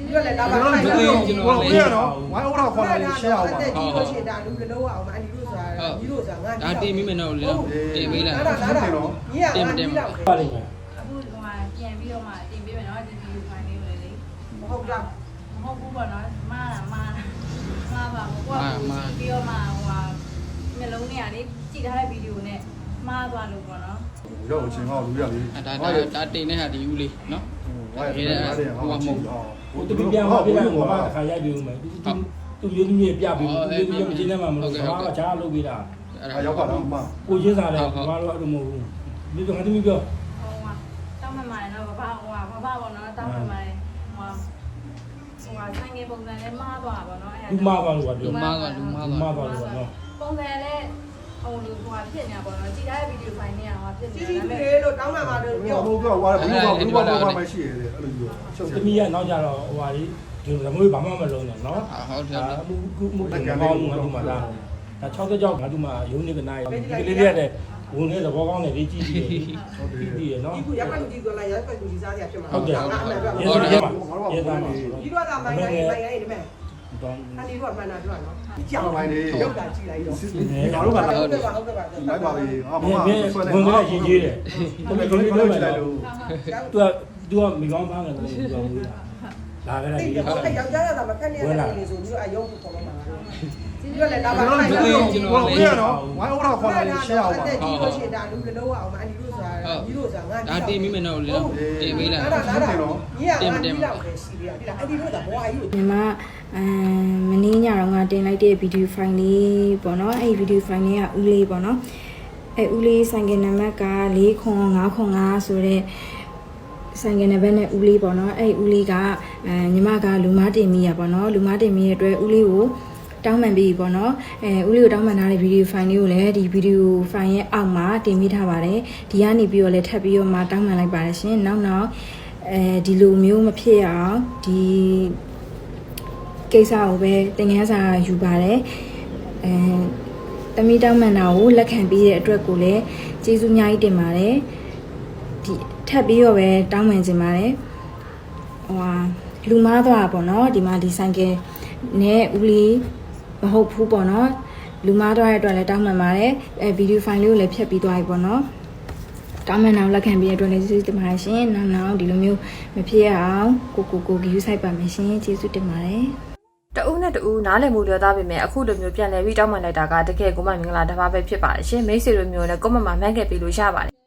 ပြီးတော့လည်းဒါပါကျွန်တော်အဲ့တို့ဒါကျွန်တော်တို့ရတော့ဝိုင်းဥတော်ခေါ်လာရင်ရှေ့အောင်ပါအဲ့ဒီလို့ရှိရင်ဒါလူကလုံးအောင်မအန်ဒီလို့ဆိုတာဒီလို့ဆိုတာငါဒါတင်မိမယ်နော်လေနော်တင်ပေးလိုက်အဲ့ဒါဒါညီကငါဒီလောက်ပါလိမ့်မယ်အခုဟိုမှာပြန်ပြီးတော့မှတင်ပေးမယ်နော်ဒီဗီဒီယိုဖိုင်လေးကိုလေလေမဟုတ်လားမဟုတ်ဘူးပေါ့နော်မားတာမားတာမားပါဘူးကိုကပြီးတော့မှဟိုဟာမျိုးလုံးတွေကလေကြည့်ထားတဲ့ဗီဒီယိုနဲ့မှားသွားလို့ပေါ့နော်ရောက်ချင်းဟောလူရပြီဒါဒါဒါတင်တဲ့ဟာဒီဦးလေးနော်ဝိုင်း ဟောတယ်ဟောမဟုတ်ဟိုတပီပြန်မှာပြလိုက်ဟိုမှာတစ်ခါရိုက်ပြီးဦးမယ်သူသူမျိုးသမီးပြပြီးသူမျိုးသမီးမချင်းနဲ့မှမလို့ဘာအခြားလုပ်ပေးတာအဲ့ဒါအဲရောက်တော့မှကိုချင်းစားတယ်ဘာလို့အဲ့လိုမဟုတ်ဘူးဒီတော့ငါသမီးပြောဟိုဟာတောင်းမှန်ပါတယ်နော်ဘာဟိုဟာဘာပေါ့နော်တောင်းမှန်ပါတယ်ဟိုဟာဟိုဟာဆိုင်ငယ်ပုံစံနဲ့မှားသွားပါတော့အဲ့လူမပါလို့ကလူပြောမကလူမလူမကပါလို့ကနော်ပုံစံနဲ့ဟိုလူဟိုဟာဖြစ်နေတာပေါ့နော်ကြည့်ထားတဲ့ဗီဒီယိုဖိုင်နဲ့ဟိုဟာဖြစ်နေကြီးတယ်ကြီးဒါပေမဲ့ လေးလို့တောင်းမှမှာလို့ဘုပြောရားဘုရားဝါဘူးဘာဘူးဘာဘာမရှိရတယ်အဲ့လိုမျိုးချုပ်သမီးကနောက်ကြတော့ဟိုဟာဒီဒီလိုမျိုးဘာမှမလုံးနဲ့နော်ဟုတ်တယ်ဒါမှုကုမှုကကောင်းငါတို့မှာလားဒါ60ကြောက်ငါတို့မှာရုံးနေကနိုင်ဒီလေးလေးရတဲ့ဝင်နေသဘောကောင်းတယ်ဒီကြည့်ကြည့်ကြည့်ကြည့်နော်ဒီခုရက်ကွက်လူကြီးဆိုလိုက်ရက်ကွက်လူကြီးစားရဖြစ်မှာဟုတ်တယ်ငါအမှန်ပြောရေဒီသားရမှာရေသားမှာတော့ကမိုင်းတိုင်းမိုင်းတိုင်းဒီမဲ့တော့ အန်ဒီတို့ကမှန်တာပြောနော်ကြောက်တိုင်းရုပ်တာကြည့်လိုက်တော့ငါတို့ကဟုတ်တော့တယ်ပါဟုတ်တယ်ပါလိုက်ပါပြီဟာမင်းမင်းဝင်ကြရင်ကြီးတယ်ဘုဘယ်ရားလိုကိုလုပ်လိုက်လဲလို့သူကသူကမိကောင်းဖမ်းတယ်လို့ပြောဘူးလာခဲ့တယ်အဲ့ဒီဒီတော့ယောက်ျားရတာမခက်နေတယ်ဆိုပြီးအယုံကိုခေါ်မှာ ဒီလိုလေဒါပါကျွန်တော်အဲ့တို့ဒါကျွန်တော်တို့ရတော့ဝိုင်းဥတော်ခေါ်လာရင်ရှေ့အောင်ပါအဲ့ဒီလို့ရှိရင်ဒါလူကလုံးအောင်မအန်ဒီလို့ဆိုတာဒီလို့ဆိုတာငါဒါတင်မိမယ်နော်လေနော်တင်ပေးလိုက်အဲ့ဒါဒါညီကငါဒီလောက်ပဲရှိပြီဒီလားအဲ့ဒီလို့ဒါဘောအကြီးကိုညီမအမ်မင်းညတော့ငါတင်လိုက်တဲ့ဗီဒီယိုဖိုင်လေးပေါ့နော်အဲ့ဒီဗီဒီယိုဖိုင်လေးကဦးလေးပေါ့နော်အဲ့ဦးလေးဆိုင်ကနံပါတ်က4ခွန်5ခွန်5ဆိုတဲ့ဆိုင်ကနံပါတ်နဲ့ဦးလေးပေါ့နော်အဲ့ဦးလေးကအဲညီမကလူမတင်မိရပေါ့နော်လူမတင်မိရဲ့အတွက်ဦးလေးကို တောင်းပန်ပြီးပေါ့နော်အဲဦးလေးကိုတောင်းပန်ထားတဲ့ဗီဒီယိုဖိုင်လေးကိုလည်းဒီဗီဒီယိုဖိုင်ရဲ့အောက်မှာတင်မိထားပါတယ်ဒီကနေပြီးတော့လည်းထပ်ပြီးတော့မှတောင်းပန်လိုက်ပါတယ်ရှင်နောက်နောက်အဲဒီလိုမျိုးမဖြစ်ရအောင်ဒီကိစ္စကိုပဲသင်ခန်းစာယူပါတယ်အဲတမီတောင်းမှန်တာကိုလက်ခံပြီးတဲ့အတွက်ကိုလည်းကျေးဇူးအများကြီးတင်ပါတယ်ဒီထပ်ပြီးတော့ပဲတောင်းပန်ခြင်းပါတယ်ဟိုဟာလူမားသွားတာပေါ့နော်ဒီမှာဒီဆိုင်ကယ်နဲ့ဦးလီ မဟုတ်ဘူးပေါ့နော်လူမားသွားတဲ့အတွက်လည်းတောင်းပန်ပါတယ်အဲဗီဒီယိုဖိုင်လေးကိုလည်းဖြတ်ပြီးသွားပြီပေါ့နော်တောင်းပန်အောင်လက်ခံပြီးတဲ့အတွက်လည်းကျေးဇူးတင်ပါတယ်ရှင်နောက်နောက်ဒီလိုမျိုးမဖြစ်ရအောင်ကိုကိုကိုဂယူဆိုင်ပါမယ်ရှင်ကျေးဇူးတင်ပါတယ်တဦးနဲ့တဦးနားလည်မှုလျော်သားပေမဲ့အခုလိုမျိုးပြန်လည်ပြီးတောင်းပန်လိုက်တာကတကယ်ကိုမှမင်္ဂလာတစ်ပါးပဲဖြစ်ပါတယ်ရှင်မိတ်ဆွေတို့မျိုးနဲ့ကွန်မန့်မှာမှန်းခဲ့ပြီးလို့ရပါတယ်